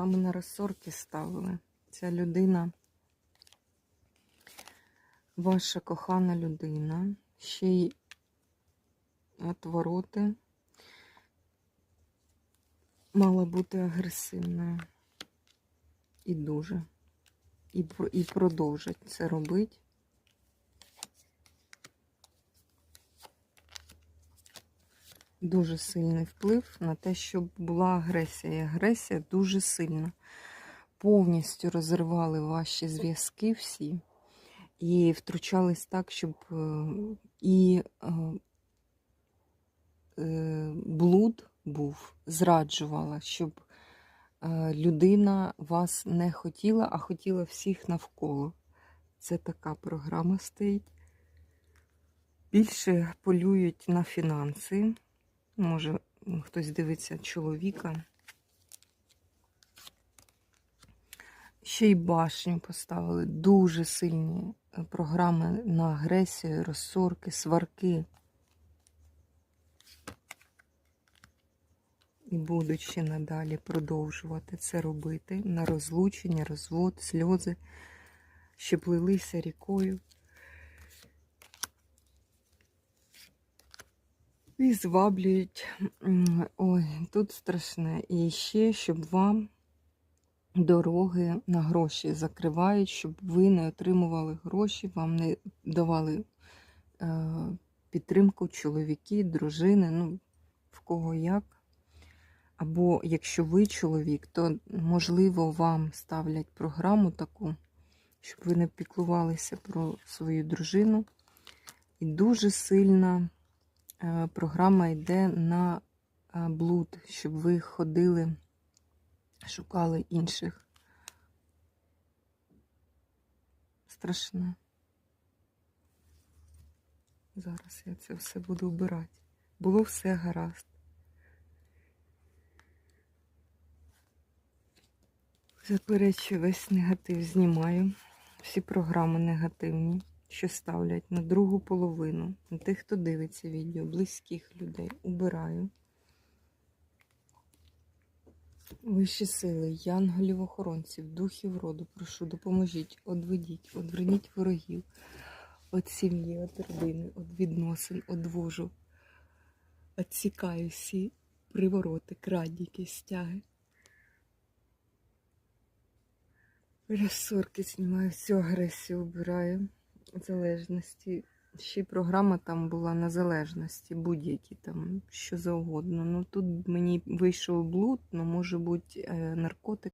А ми на розсорки ставили. Ця людина, ваша кохана людина, ще й отвороти, мала бути агресивною. І дуже. І, і продовжать це робити. Дуже сильний вплив на те, щоб була агресія. І агресія дуже сильна. Повністю розривали ваші зв'язки всі і втручались так, щоб е, і е, е, блуд був, зраджувала, щоб людина вас не хотіла, а хотіла всіх навколо. Це така програма стоїть. Більше полюють на фінанси. Може, хтось дивиться чоловіка. Ще й башню поставили. Дуже сильні е, програми на агресію, розсорки, сварки. І будуть ще надалі продовжувати це робити на розлучення, розвод, сльози, щоб лилися рікою. І зваблюють. Ой, тут страшне. І ще, щоб вам дороги на гроші закривають, щоб ви не отримували гроші, вам не давали е, підтримку чоловіки, дружини, ну, в кого як. Або якщо ви чоловік, то можливо вам ставлять програму таку, щоб ви не піклувалися про свою дружину. І дуже сильна е, програма йде на е, блуд, щоб ви ходили, шукали інших. Страшне. Зараз я це все буду вбирати. Було все гаразд. Заперечую, весь негатив знімаю. Всі програми негативні, що ставлять на другу половину, на тих, хто дивиться відео, близьких людей. Убираю. Вищі сили, янголів охоронців, духів роду, прошу, допоможіть, одведіть, одверніть ворогів, від сім'ї, від родини, від відносин, одвожу. Отсікаю всі привороти, крадніки, стяги. Розсорки знімаю, всю агресію убираю. Залежності. Ще й програма там була на залежності, будь-які там, що завгодно. Ну тут мені вийшов блуд, ну може бути е, наркотик.